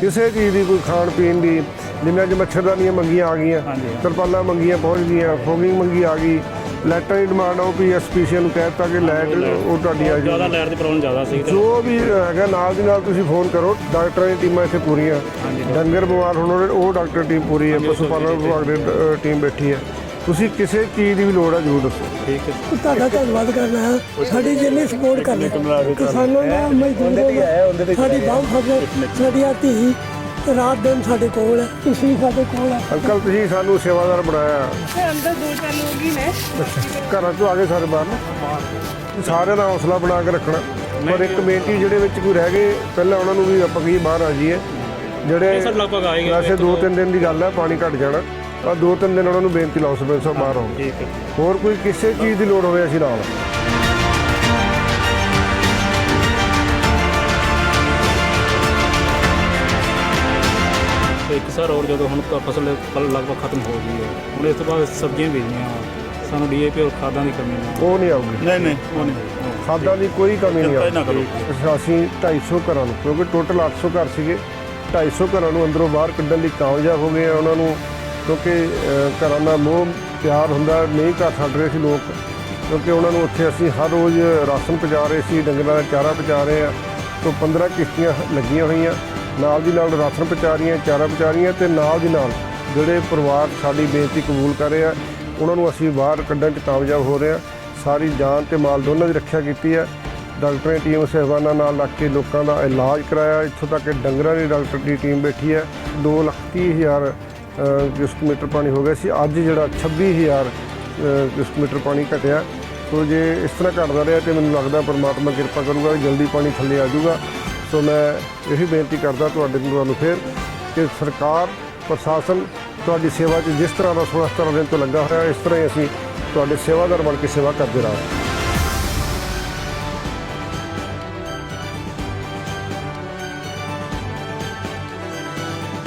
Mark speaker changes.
Speaker 1: ਕਿਸੇ ਚੀਜ਼ ਦੀ ਕੋਈ ਖਾਣ ਪੀਣ ਦੀ ਜਿਵੇਂ ਅੱਜ ਮੱਛਰਦਾਨੀਆਂ ਮੰਗੀਆਂ ਆ ਗਈਆਂ। ਤਰਪਾਲਾਂ ਮੰਗੀਆਂ ਪਹੁੰਚ ਗਈਆਂ ਫੋਗਿੰਗ ਮੰਗੀ ਆ ਗਈ ਲਾਈਟਾਂ ਦੀ ਡਿਮਾਂਡ ਆ ਉਹ ਪੀਐਸਪੀਸੀਐਲ ਨੂੰ ਕਹਿ ਦਿੱਤਾ ਕਿ ਲਾਈਟ ਉਹ ਤੁਹਾਡੀ ਆ
Speaker 2: ਜ਼ਿਆਦਾ
Speaker 1: ਜੀ
Speaker 2: ਲਾਈਟ ਦੀ ਪ੍ਰੋਬਲਮ ਜ਼ਿਆਦਾ ਸੀ
Speaker 1: ਜੋ ਵੀ ਹੈਗਾ ਨਾਲ ਦੀ ਨਾਲ ਤੁਸੀਂ ਫੋਨ ਕਰੋ ਡਾਕਟਰਾਂ ਦੀ ਟੀਮਾਂ ਇੱਥੇ ਪੂਰੀਆਂ। ਡੰਗਰ ਬਿਮਾਰ ਹੋਣ ਉਹ ਡਾਕਟਰ ਟੀਮ ਪੂਰੀ ਹੈ ਪਸ਼ੂ ਪਾਲਣ ਵਿਭਾਗ ਦੀ ਟੀਮ ਬੈਠੀ ਹੈ। ਤੁਸੀਂ ਕਿਸੇ ਚੀਜ਼ ਦੀ ਵੀ ਲੋੜ ਹੈ ਜ਼ਰੂਰ ਦੱਸੋ।
Speaker 2: ਠੀਕ ਹੈ।
Speaker 3: ਤੁਹਾਡਾ ਧੰਨਵਾਦ ਕਰਨਾ ਹੈ। ਸਾਡੀ ਜਿੰਨੀ ਸਪੋਰਟ ਕਰਦੇ ਕਿਸਾਨਾਂ ਦਾ ਮਜ਼ਦੂਰਾਂ ਸਾਡੀ ਬਾਹ ਫਸਲ ਸਾਡੀ ਆਹ ਧੀ ਰਾਤ ਦਿਨ ਸਾਡੇ ਕੋਲ ਹੈ ਤੁਸੀਂ ਸਾਡੇ ਕੋਲ ਹੈ।
Speaker 1: ਅੰਕਲ ਤੁਸੀਂ ਸਾਨੂੰ ਸੇਵਾਦਾਰ ਬਣਾਇਆ।
Speaker 4: ਅੰਦਰ ਦੋ ਚਾਰ ਲੋਕ ਹੀ ਨੇ।
Speaker 1: ਘਰਾਂ ਚੋਂ ਆ ਸਾਰੇ ਬਾਹਰ ਸਾਰਿਆਂ ਦਾ ਹੌਸਲਾ ਬਣਾ ਕੇ ਰੱਖਣਾ। ਪਰ ਇੱਕ ਕਮੇਟੀ ਜਿਹੜੇ ਵਿੱਚ ਕੋਈ ਰਹਿ ਗਏ ਪਹਿਲਾਂ ਉਹਨਾਂ ਨੂੰ ਵੀ ਆਪਾਂ ਕਹੀ ਬਾਹਰ ਆ ਜਾਈਏ। ਜਿਹੜੇ
Speaker 2: ਸਭ ਲਗਭਗ
Speaker 1: ਵੈਸੇ ਦੋ ਤਿੰਨ ਦਿਨ ਦੀ ਗੱਲ ਹੈ ਪਾਣੀ ਘਟ ਜਾਣਾ। ਆ ਦੋ ਤਿੰਨ ਦਿਨ ਉਹਨਾਂ ਨੂੰ ਬੇਨਤੀ ਲਾਓ ਸਰਪੰਚ ਸਾਹਿਬ ਬਾਹਰ ਆਓ।
Speaker 2: ਠੀਕ ਹੈ।
Speaker 1: ਹੋਰ ਕੋਈ ਕਿਸੇ ਚੀਜ਼ ਦੀ ਲੋੜ ਹੋਵੇ ਅਸੀਂ ਨਾਲ।
Speaker 2: ਤੇ ਇੱਕ ਸਰ ਹੋਰ ਜਦੋਂ ਹੁਣ ਤਾਂ ਫਸਲ ਲਗਭਗ ਖਤਮ ਹੋ ਗਈ ਹੈ ਹੁਣ ਇਸ ਤੋਂ ਬਾਅਦ ਸਬਜ਼ੀਆਂ ਬੀਜਣੀਆਂ ਵਾ। ਸਾਨੂੰ ਡੀਏਪੀ ਔਰ ਖਾਦਾਂ ਦੀ ਕਮੀ ਨਾ
Speaker 1: ਉਹ ਨਹੀਂ ਆਊਗੀ।
Speaker 5: ਨਹੀਂ ਨਹੀਂ
Speaker 2: ਉਹ ਨਹੀਂ
Speaker 1: ਖਾਦਾਂ ਦੀ ਕੋਈ ਕਮੀ ਨਹੀਂ
Speaker 5: ਚਿੰਤਾ ਹੀ ਨਾ
Speaker 1: ਆਊਗੀ
Speaker 5: ਕਰੋ
Speaker 1: ਅਸੀਂ 250 ਘਰਾਂ ਨੂੰ ਕਿਉਂਕਿ ਟੋਟਲ 800 ਘਰ ਸੀਗੇ। 250 ਘਰਾਂ ਨੂੰ ਅੰਦਰੋਂ ਬਾਹਰ ਕੱਢਣ ਲਈ ਕਾਮਯਾਬ ਹੋ ਗਏ ਆ ਉਹਨਾਂ ਨੂੰ ਕਿਉਂਕਿ ਘਰਾਂ ਦਾ ਮੋਹ ਪਿਆਰ ਹੁੰਦਾ, ਨਹੀਂ ਘਰ ਛੱਡ ਰਹੇ ਸੀ ਲੋਕ। ਕਿਉਂਕਿ ਉਹਨਾਂ ਨੂੰ ਉੱਥੇ ਅਸੀਂ ਹਰ ਰੋਜ਼ ਰਾਸ਼ਨ ਪਹੁੰਚਾ ਰਹੇ ਸੀ, ਡੰਗਰਾਂ ਦਾ ਚਾਰਾ ਪਹੁੰਚਾ ਰਹੇ ਆ ਤੋਂ 15 ਕਿਸ਼ਤੀਆਂ ਲੱਗੀਆਂ ਹੋਈਆਂ। ਨਾਲ ਦੀ ਨਾਲ ਰਾਸ਼ਨ ਪਹੁੰਚਾ ਰਹੀਆਂ, ਚਾਰਾ ਪਹੁੰਚਾ ਰਹੀਆਂ ਤੇ ਨਾਲ ਦੀ ਨਾਲ ਜਿਹੜੇ ਪਰਿਵਾਰ ਸਾਡੀ ਬੇਨਤੀ ਕਬੂਲ ਕਰ ਰਹੇ ਆ, ਉਹਨਾਂ ਨੂੰ ਅਸੀਂ ਬਾਹਰ ਕੱਢਣ 'ਚ ਕਾਮਯਾਬ ਹੋ ਰਹੇ ਆ ਸਾਰੀ ਜਾਨ ਤੇ ਮਾਲ ਦੋਨਾਂ ਦੀ ਰੱਖਿਆ ਕੀਤੀ ਹੈ। ਡਾਕਟਰਾਂ ਦੀ ਟੀਮ, ਸਹਿਬਾਨਾਂ ਨਾਲ ਲੱਗ ਕੇ ਲੋਕਾਂ ਦਾ ਇਲਾਜ ਕਰਾਇਆ। ਇੱਥੋਂ ਤੱਕ ਕਿ ਡੰਗਰਾਂ ਦੀ ਡਾਕਟਰ ਦੀ ਟੀਮ ਬੈਠੀ ਹੈ। 2 ਲੱਖ ਤੀਹ ਹਜ਼ਾਰ ਕਿਊਸਕ ਮੀਟਰ ਪਾਣੀ ਹੋ ਗਿਆ ਸੀ ਅੱਜ ਜਿਹੜਾ 26000 ਅ, ਕਿਊਸਕ ਮੀਟਰ ਪਾਣੀ ਘਟਿਆ। ਸੋ ਜੇ ਇਸ ਤਰ੍ਹਾਂ ਘਟਦਾ ਰਿਹਾ ਤੇ ਮੈਨੂੰ ਲੱਗਦਾ ਪਰਮਾਤਮਾ ਕਿਰਪਾ ਕਰੂਗਾ ਕਿ ਜਲਦੀ ਪਾਣੀ ਥੱਲੇ ਆ ਜਾਊਗਾ। ਸੋ ਮੈਂ ਇਹੀ ਬੇਨਤੀ ਕਰਦਾ ਤੁਹਾਡੇ ਨੂੰ ਤੁਹਾਨੂੰ ਫਿਰ ਕਿ ਸਰਕਾਰ ਪ੍ਰਸ਼ਾਸਨ ਤੁਹਾਡੀ ਸੇਵਾ 'ਚ ਜਿਸ ਤਰ੍ਹਾਂ ਦਾ 16 ਦਿਨ ਤੋਂ ਲੱਗਾ ਹੋਇਆ ਇਸ ਤਰ੍ਹਾਂ ਹੀ ਅਸੀਂ ਤੁਹਾਡੇ ਸੇਵਾਦਾਰ ਬਣ ਕੇ ਸੇਵਾ ਕਰਦੇ ਰਹਾਂਗੇ।